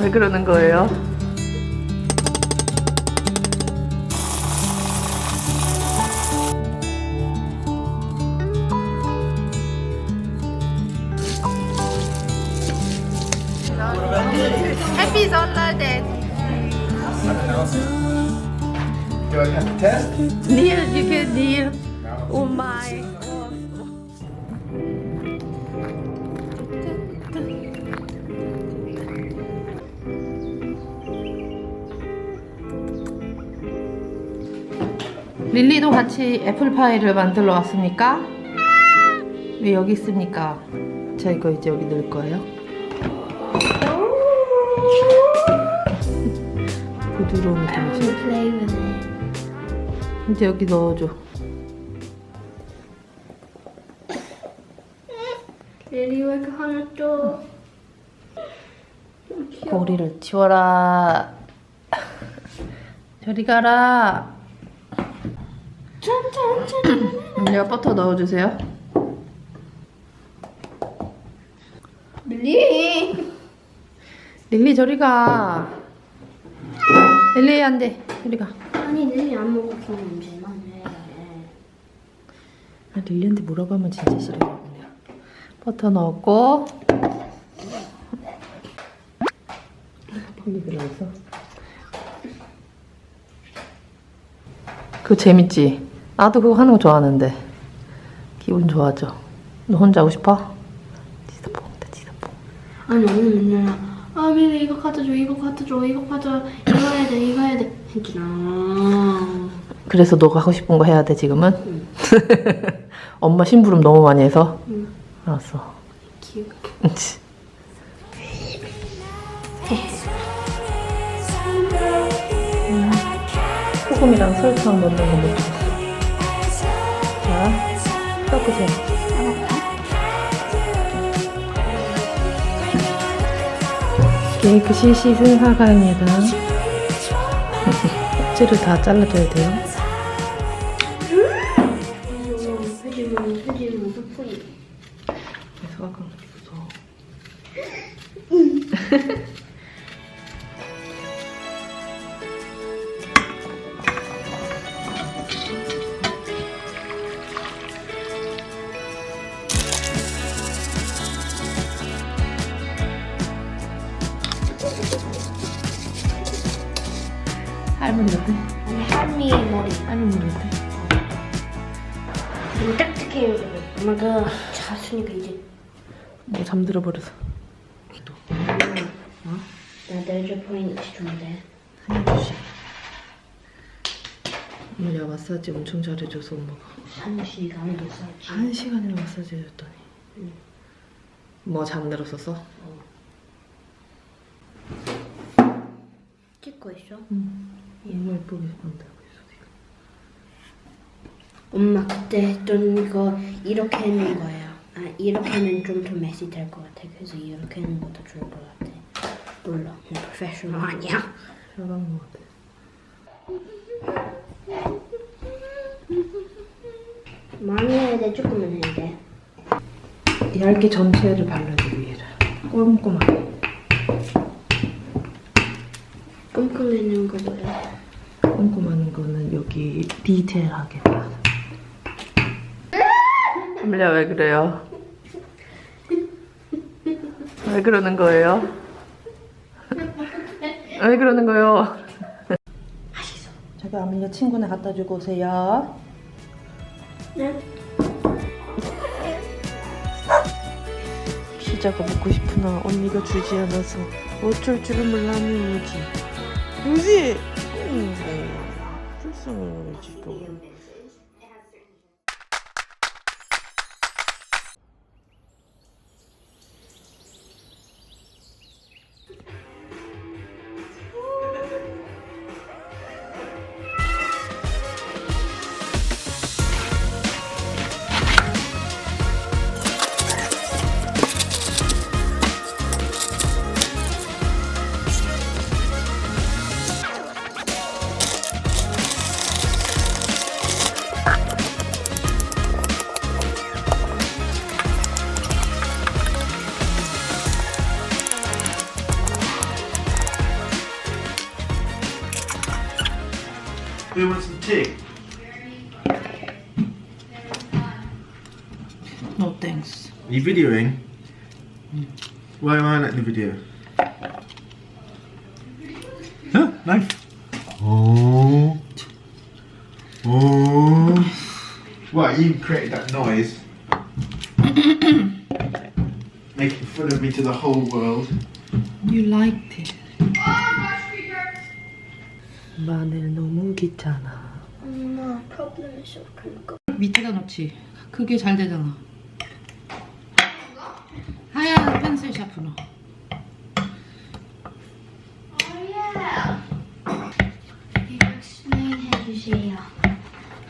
왜 그러는 거예요? Happy holiday. Do I have to test? Neil, you can Neil. Oh my. 릴리도 같이 애플파이를 만들러 왔습니까? 왜 여기 있습니까? 자 이거 이제 여기 넣을 거예요. 부드러운 it. 이제 여기 넣어줘. Lily, 왜 이렇게 하나 줘? 고리를 치워라. 저리 가라. 내가 버터 넣어주세요. Lily. 릴리 저리 가. 릴리 안 돼. 저리 가. 아니, Lily 안 먹어. 그냥 냄새만 해. 아, 릴리한테 하면 진짜 싫어요. 그냥. 버터 넣었고. 릴리 들어있어. 그거 재밌지? 나도 그거 하는 거 좋아하는데. 기분 좋아져. 너 혼자 하고 싶어? 지사뽕, 지사뽕. 아니, 오늘 맨날 아, Lily 이거 갖다 줘, 이거 갖다 줘, 이거 줘, 이거 해야 돼, 이거 해야 돼. 했잖아. 그래서 너가 하고 싶은 거 해야 돼 지금은? 엄마 심부름 너무 많이 해서? 응. 알았어. 귀여워. 음, 소금이랑 설탕 넣는 거못 줬어. 자, 섞으세요. 깨끗이 씻은 사과입니다. 껍질을 다 잘라줘야 돼요. 자수니까 이제 뭐 잠들어 버려서. 나 내줄 포인트 준대. 살려주시. 어머니가 마사지 엄청 잘해줘서 엄마가 한 시간도 썼지. 한 시간이나 마사지 해줬더니 뭐 잠들었었어? 찍고 있어? 응 너무 예쁘게 만들고 있어 지금 엄마 그때 했던 이거 이렇게 하는 거야. 아 이렇게 하면 좀더 메시 될 것 같아. 그래서 이렇게 하는 것도 좋을 것 같아. 몰라, 나 프로페셔널 아니야. 잘하는 것 같아 많이 해야 돼, 조금만 해야 돼. 얇게 전체를 발라줘 위에를 꼼꼼하게 꼼꼼해는 거 뭐야? 꼼꼼한 거는 여기 디테일하게 발라줘 아밀리아 왜 그래요? 왜 그러는 거예요? 왜 그러는 거예요? 맛있어. 저기 아밀리아 친구네 갖다 주고 오세요 네. 피자가 먹고 싶으나 언니가 주지 않아서 어쩔 줄은 몰라는 루지 루지 응 불쌍해 루지 또 No thanks. Are you videoing? Why am I not in the video? Huh? Knife. Oh. Oh. What, you created that noise? Making fun of me to the whole world. You liked it. 마늘 너무 귀찮아. 엄마 프로블em 있어 그거. 밑에다 놓지. 그게 잘 되잖아. 하얀 펜슬 샤프너. explain 해주세요.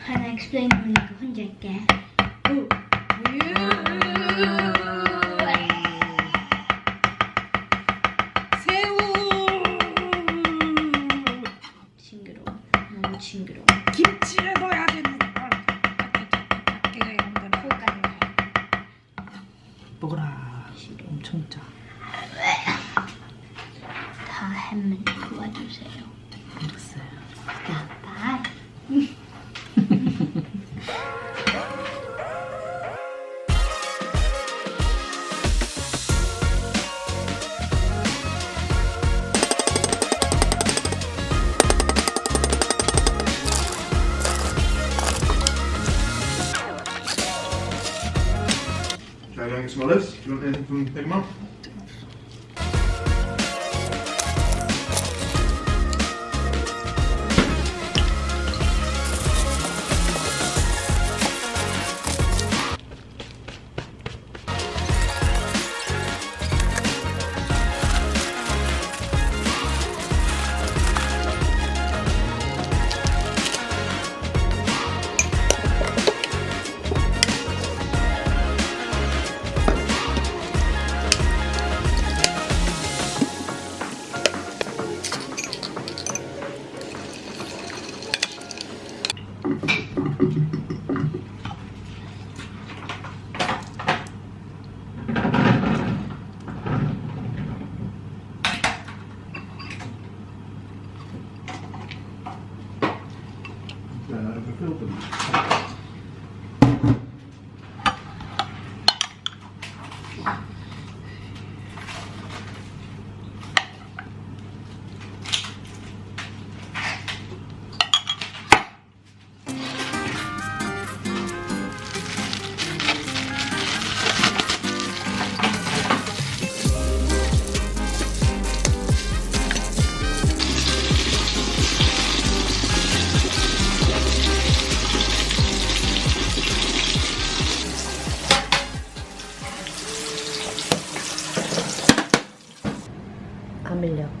하나 explain 하니까 혼자 할게. Olives. Do you want anything from Pigmont?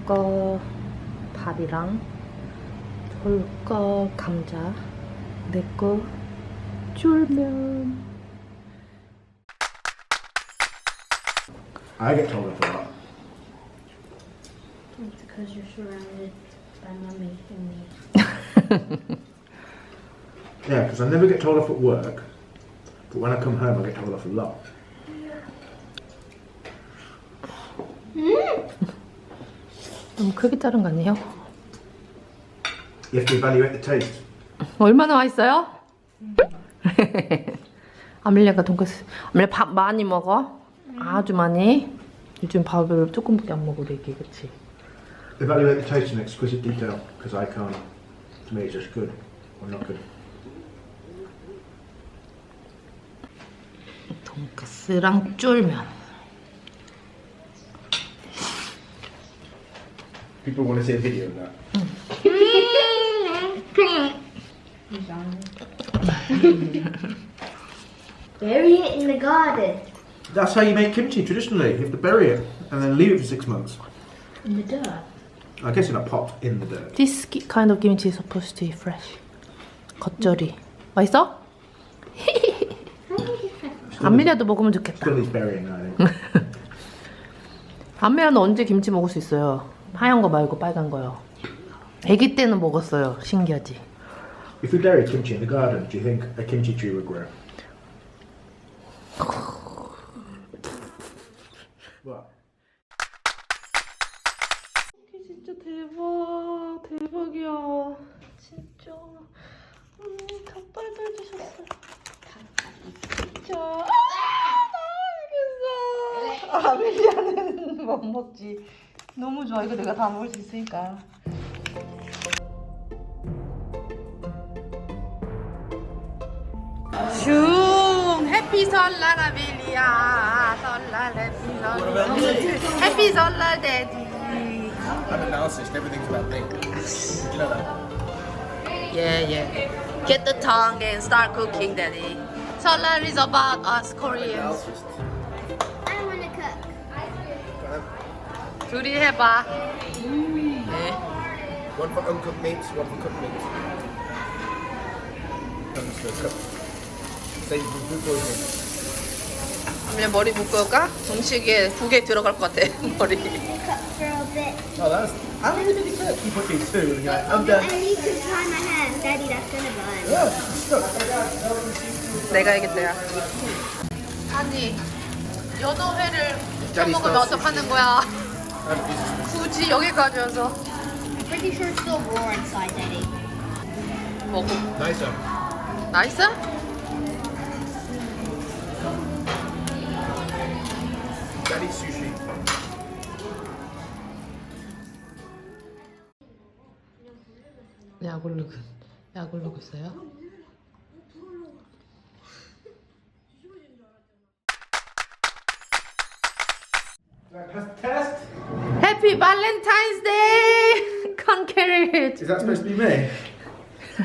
아밀리아 거 밥이랑 홀거 감자 내거 쫄면 I get told off a lot. It's because you're surrounded by mummy and me. Yeah, because I never get told off at work, but when I come home, I get told off a lot. 너무 크게 자른 거 아니에요? You have to evaluate the taste. 얼마나 맛있어요? 아밀리아가 돈까스 아밀리아 밥 많이 먹어? 아주 많이? 요즘 밥을 조금밖에 안 먹어 되게 그치? Evaluate the taste in exquisite detail, because I can't. To me, it's just good or not good. 돈까스랑 쫄면 People want to see a video of that. Bury it in the garden. That's how you make kimchi traditionally. You have to bury it and then leave it for six months. In the dirt. I guess in a pot in the dirt. This ki- kind of kimchi is supposed to be fresh 겉절이 맛있어? 아밀리아도 먹으면 좋겠다 Still needs burying, I think. 아밀리아는 언제 김치 먹을 수 있어요? 하얀 거 말고 빨간 거요 아기 때는 먹었어요 신기하지? if we buried kimchi in the garden, do you think a kimchi tree would grow? what? 진짜 대박 대박이야 진짜 음, 닭발도 해주셨어요. 자, 아, 알겠어. 아밀리아는 못 먹지. 너무 좋아. 이거 내가 다 먹을 수 있으니까. 슝! 해피 설날 아밀리아. 설날 해피 설날. 해피 설날 데디. I'm analysis. Everything's about me. You know that. Yeah, yeah. Get the tongue and start cooking, Daddy. 설날 is about us Koreans. 둘이 해봐. 네. One for uncooked meats, one for cooked meats. Understood. Cook. Save from food poisoning. 그냥 머리 묶을까? 음식에 국에 들어갈 것 같아 머리. Oh, that's. How many did he cook? He put these two, and you're like, I'm I done. need to tie my hair. Daddy, that's gonna burn. Yeah, stuck. 내가 알겠다. 아니 연어회를 먹으면 어떡하는 거야? 굳이 여기까지 와서 Pretty sure it's still raw inside, Daddy. 먹고. 나이스? Daddy sushi. 야굴룩은 야굴룩 있어요? Test? Happy Valentine's Day! Conquer Is that supposed to be me?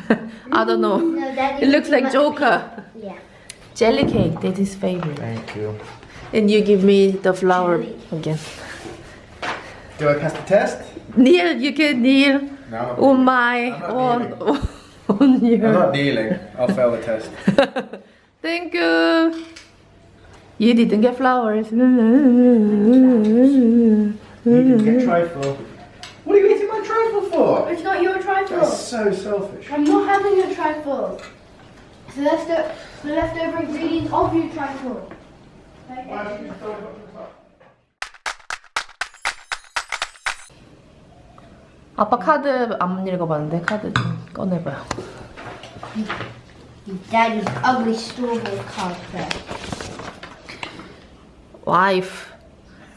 I don't know. No, Daddy. It looks like Joker. Yeah. Jelly cake, that is favorite. Thank you. And you give me the flower again. Do I pass the test? Kneel, you can kneel No. on oh my, I'm not on, on I'm not dealing. I'll fail the test. Thank you. You didn't get flowers. You didn't get trifle. What are you eating my trifle for? It's not your trifle. That's so selfish. I'm not having a trifle. It's the, lefto- the leftover ingredients of your trifle. 아빠 카드 안 읽어봤는데 카드 좀 꺼내봐요. Daddy's ugly store-bought card first. Wife.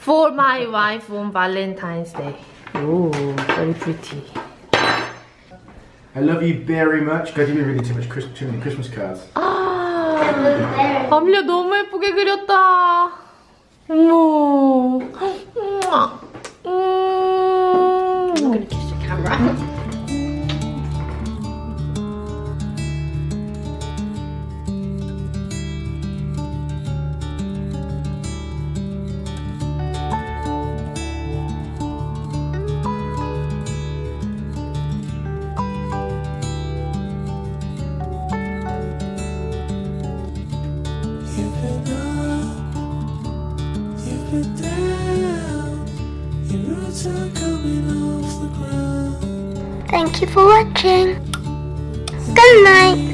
For my wife on Valentine's Day. Ooh, very pretty. I love you very much. God, you've been reading too much Chris- too many Christmas cards. 아, 아밀리아 너무 예쁘게 그렸다. 어머. 음. I'm gonna kiss the camera. Thank you for watching. Good night.